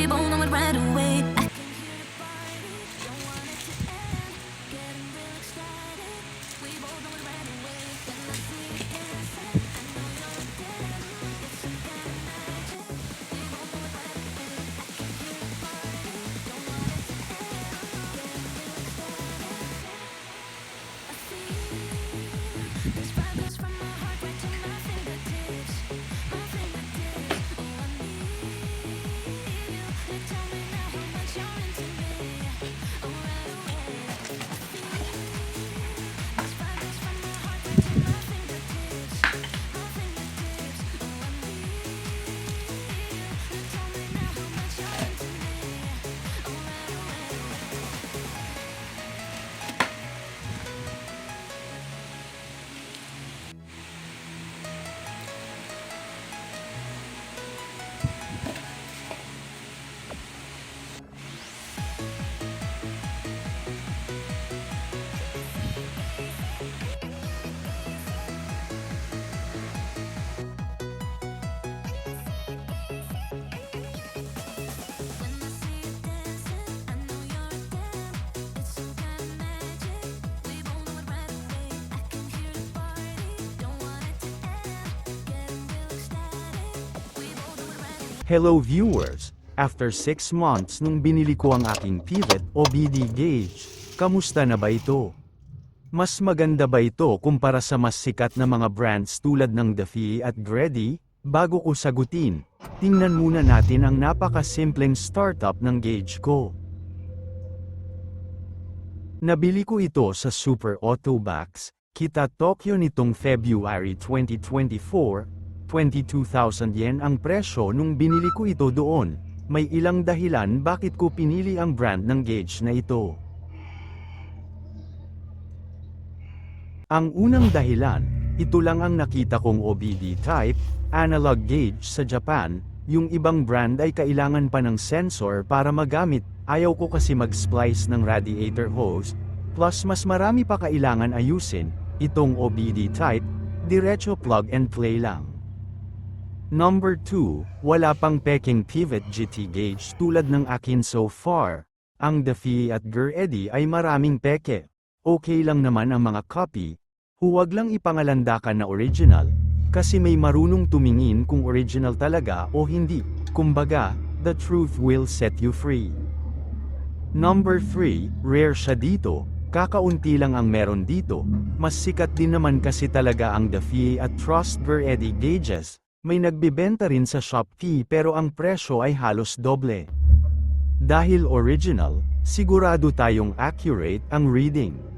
We both know it right away. I Hello viewers! After 6 months nung binili ko ang aking pivot o BD gauge, kamusta na ba ito? Mas maganda ba ito kumpara sa mas sikat na mga brands tulad ng Daffy at Grady? Bago ko sagutin, tingnan muna natin ang napakasimpleng startup ng gauge ko. Nabili ko ito sa Super Autobax, kita Tokyo nitong February 2024, 22,000 yen ang presyo nung binili ko ito doon. May ilang dahilan bakit ko pinili ang brand ng gauge na ito. Ang unang dahilan, ito lang ang nakita kong OBD type, analog gauge sa Japan, yung ibang brand ay kailangan pa ng sensor para magamit, ayaw ko kasi mag-splice ng radiator hose, plus mas marami pa kailangan ayusin, itong OBD type, diretso plug and play lang. Number 2, wala pang peking pivot GT gauge tulad ng akin so far. Ang Daffy at Ger-Eddy ay maraming peke. Okay lang naman ang mga copy, huwag lang ipangalandakan na original, kasi may marunong tumingin kung original talaga o hindi. Kumbaga, the truth will set you free. Number 3, rare siya dito, kakaunti lang ang meron dito, mas sikat din naman kasi talaga ang Daffy at Trust Ger-Eddy gauges, may nagbibenta rin sa Shopee pero ang presyo ay halos doble. Dahil original, sigurado tayong accurate ang reading.